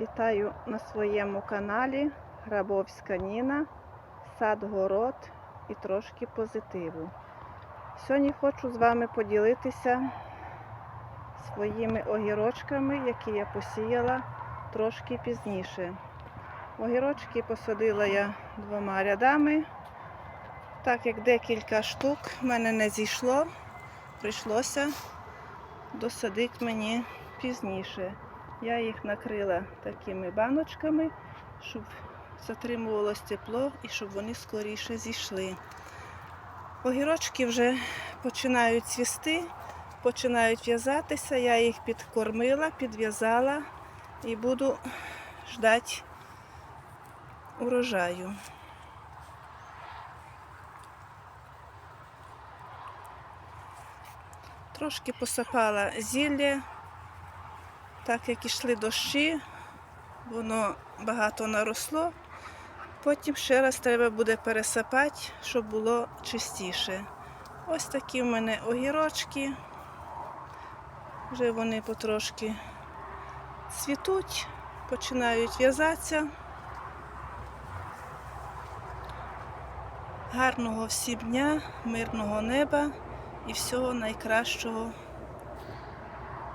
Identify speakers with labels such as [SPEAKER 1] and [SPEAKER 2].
[SPEAKER 1] Вітаю на своєму каналі Грабовська Ніна, сад город і трошки позитиву. Сьогодні хочу з вами поділитися своїми огірочками, які я посіяла трошки пізніше. Огірочки посадила я двома рядами, так як декілька штук в мене не зійшло, прийшлося досадити мені пізніше. Я їх накрила такими баночками, щоб затримувалось тепло і щоб вони скоріше зійшли. Огірочки вже починають цвісти, починають в'язатися. Я їх підкормила, підв'язала і буду ждати урожаю. Трошки посапала зілля, так як ішли дощі, воно багато наросло. Потім ще раз треба буде пересипати, щоб було чистіше. Ось такі в мене огірочки. Вже вони потрошки цвітуть, починають в'язатися. Гарного всім дня, мирного неба і всього найкращого